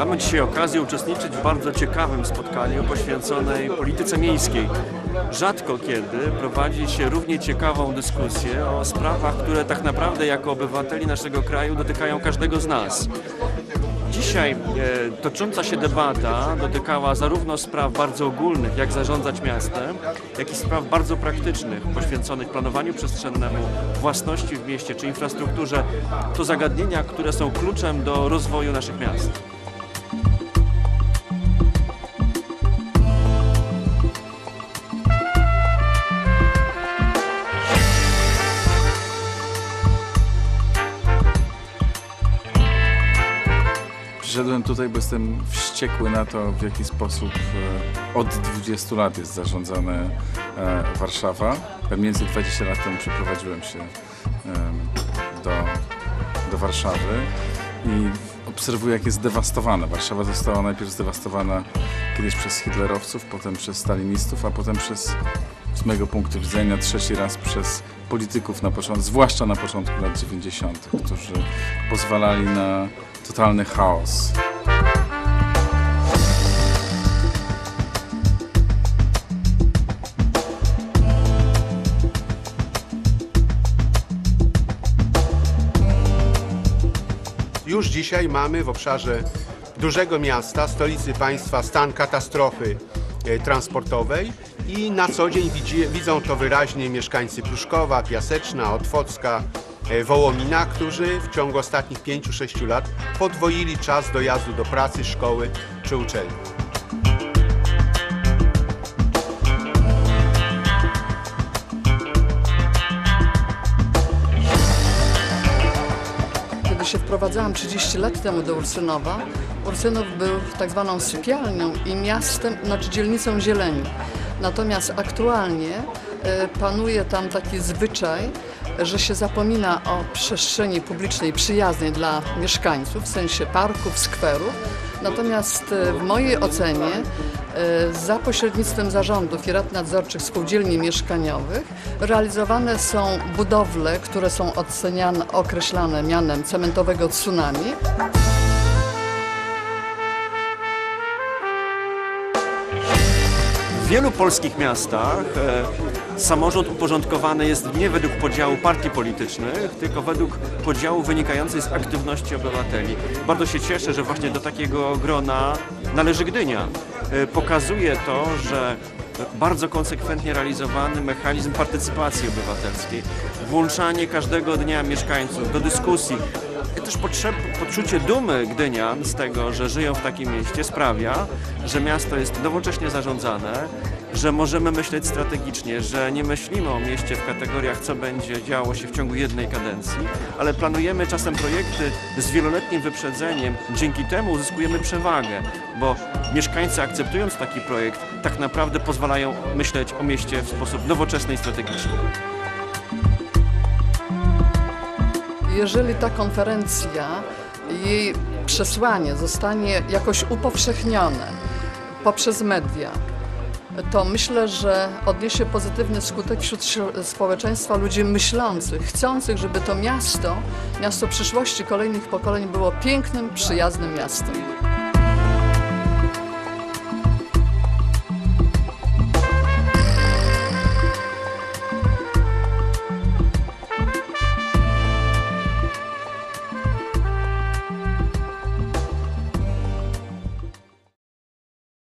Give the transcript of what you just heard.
Mamy dzisiaj okazję uczestniczyć w bardzo ciekawym spotkaniu poświęconej polityce miejskiej. Rzadko kiedy prowadzi się równie ciekawą dyskusję o sprawach, które tak naprawdę jako obywateli naszego kraju dotykają każdego z nas. Dzisiaj e, tocząca się debata dotykała zarówno spraw bardzo ogólnych, jak zarządzać miastem, jak i spraw bardzo praktycznych, poświęconych planowaniu przestrzennemu, własności w mieście czy infrastrukturze. To zagadnienia, które są kluczem do rozwoju naszych miast. Przyszedłem tutaj, bo jestem wściekły na to, w jaki sposób e, od 20 lat jest zarządzana e, Warszawa. Ja Mniej więcej 20 lat temu przeprowadziłem się do, do Warszawy i obserwuję, jak jest dewastowana. Warszawa została najpierw zdewastowana kiedyś przez hitlerowców, potem przez stalinistów, a potem przez, z mojego punktu widzenia, trzeci raz przez polityków, na początku, zwłaszcza na początku lat 90., którzy pozwalali na totalny chaos. Już dzisiaj mamy w obszarze dużego miasta, stolicy państwa, stan katastrofy transportowej i na co dzień widzi, widzą to wyraźnie mieszkańcy Pruszkowa, Piaseczna, Otwocka, e, Wołomina, którzy w ciągu ostatnich 5-6 lat podwoili czas dojazdu do pracy, szkoły czy uczelni. Się wprowadzałam 30 lat temu do Ursynowa, Ursynów był tak zwaną sypialnią i miastem, znaczy dzielnicą zieleni. Natomiast aktualnie e, panuje tam taki zwyczaj, że się zapomina o przestrzeni publicznej przyjaznej dla mieszkańców, w sensie parków, skwerów. Natomiast e, w mojej ocenie e, za pośrednictwem zarządów i rad nadzorczych spółdzielni mieszkaniowych realizowane są budowle, które są oceniane, określane mianem cementowego tsunami. Wielu polskich miastach e, samorząd uporządkowany jest nie według podziału partii politycznych, tylko według podziału wynikającej z aktywności obywateli. Bardzo się cieszę, że właśnie do takiego grona należy Gdynia. E, pokazuje to, że bardzo konsekwentnie realizowany mechanizm partycypacji obywatelskiej, włączanie każdego dnia mieszkańców do dyskusji, też potrzeb, poczucie dumy Gdynian z tego, że żyją w takim mieście sprawia, że miasto jest nowocześnie zarządzane, że możemy myśleć strategicznie, że nie myślimy o mieście w kategoriach, co będzie działo się w ciągu jednej kadencji, ale planujemy czasem projekty z wieloletnim wyprzedzeniem. Dzięki temu uzyskujemy przewagę, bo mieszkańcy akceptując taki projekt, tak naprawdę pozwalają myśleć o mieście w sposób nowoczesny i strategiczny. Jeżeli ta konferencja, jej przesłanie zostanie jakoś upowszechnione poprzez media, to myślę, że odniesie pozytywny skutek wśród społeczeństwa ludzi myślących, chcących, żeby to miasto, miasto przyszłości kolejnych pokoleń było pięknym, przyjaznym miastem.